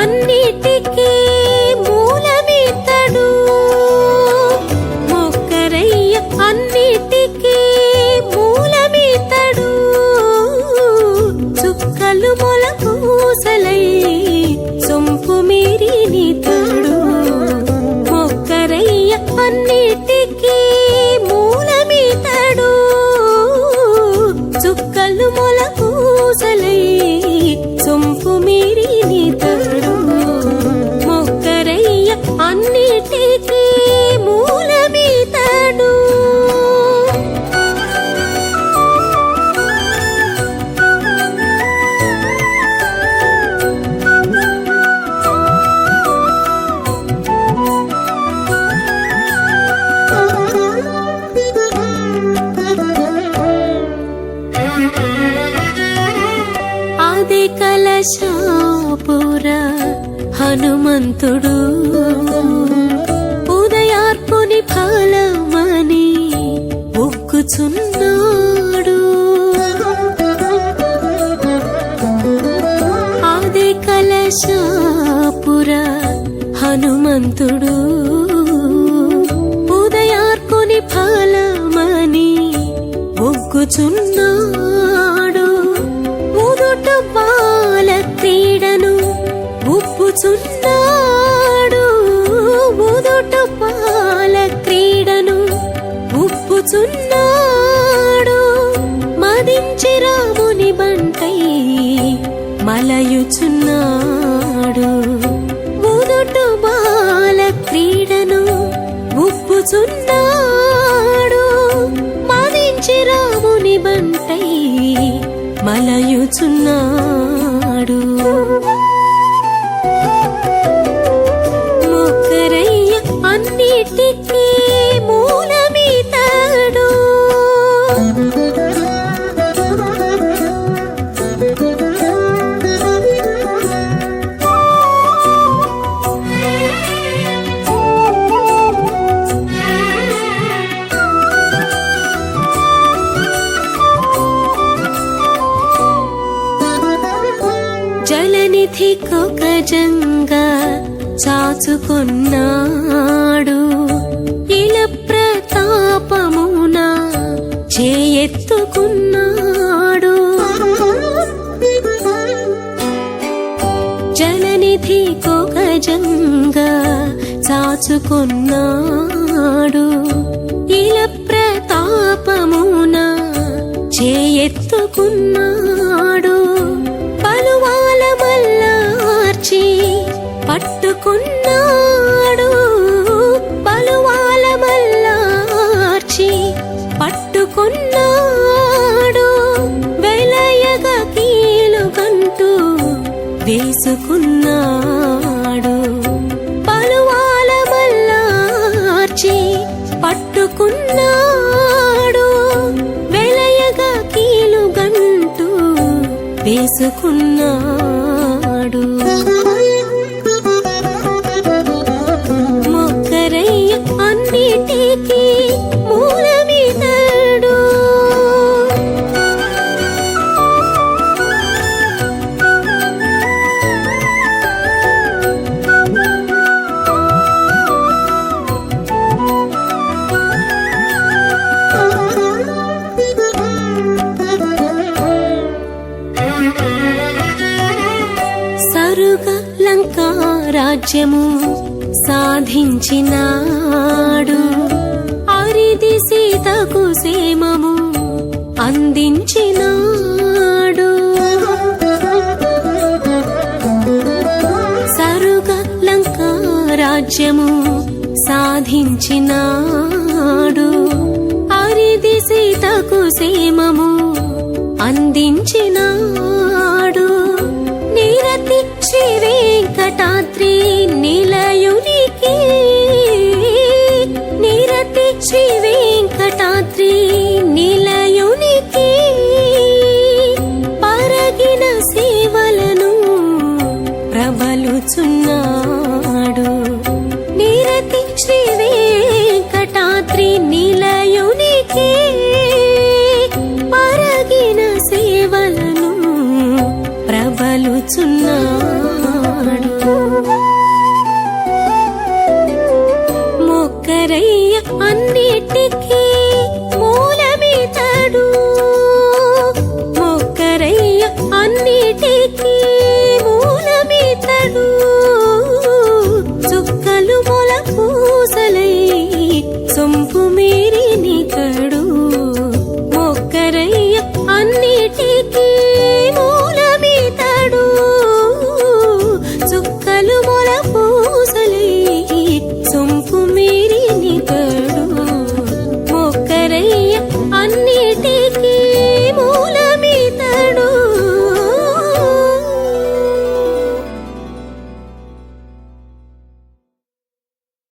అన్నిటి చుక్కలు మొలకూసలై సొమ్ము కలశాపుర హనుమంతుడు. ఉదయార్పుని ఫలమని ఒక్కుచున్నాడు ఆది కలశాపుర హనుమంతుడు. ఉదయార్పుని ఫలమని ఒక్కుచున్నాడు మలయుచున్నాడు మొక్కరయ్య అన్నిటికీ జలనిధి కొకజంగా చాచుకున్నాడు. ఇల ప్రతాపమున చేయెత్తుకున్నాడు. జలనిధి కొకజంగా చాచుకున్నాడు. ఇల ప్రతాపమున చేయెత్తుకున్నాడు. పట్టుకున్నాడు. పలువాల మల్లార్చి పట్టుకున్నాడు. వెలయగా కీలు కంటూ వేసుకున్నాడు. పలువాల మల్లార్చి పట్టుకున్నాడు. వెలయగా కీలు గంటూ వేసుకున్నాడు. రాజ్యము సాధించినాడు. అరిది సీతకు సేమము అందించినాడు. సరుగ లంక రాజ్యము సాధించినాడు. అరిది సీతకు సేమము అందించినాడు.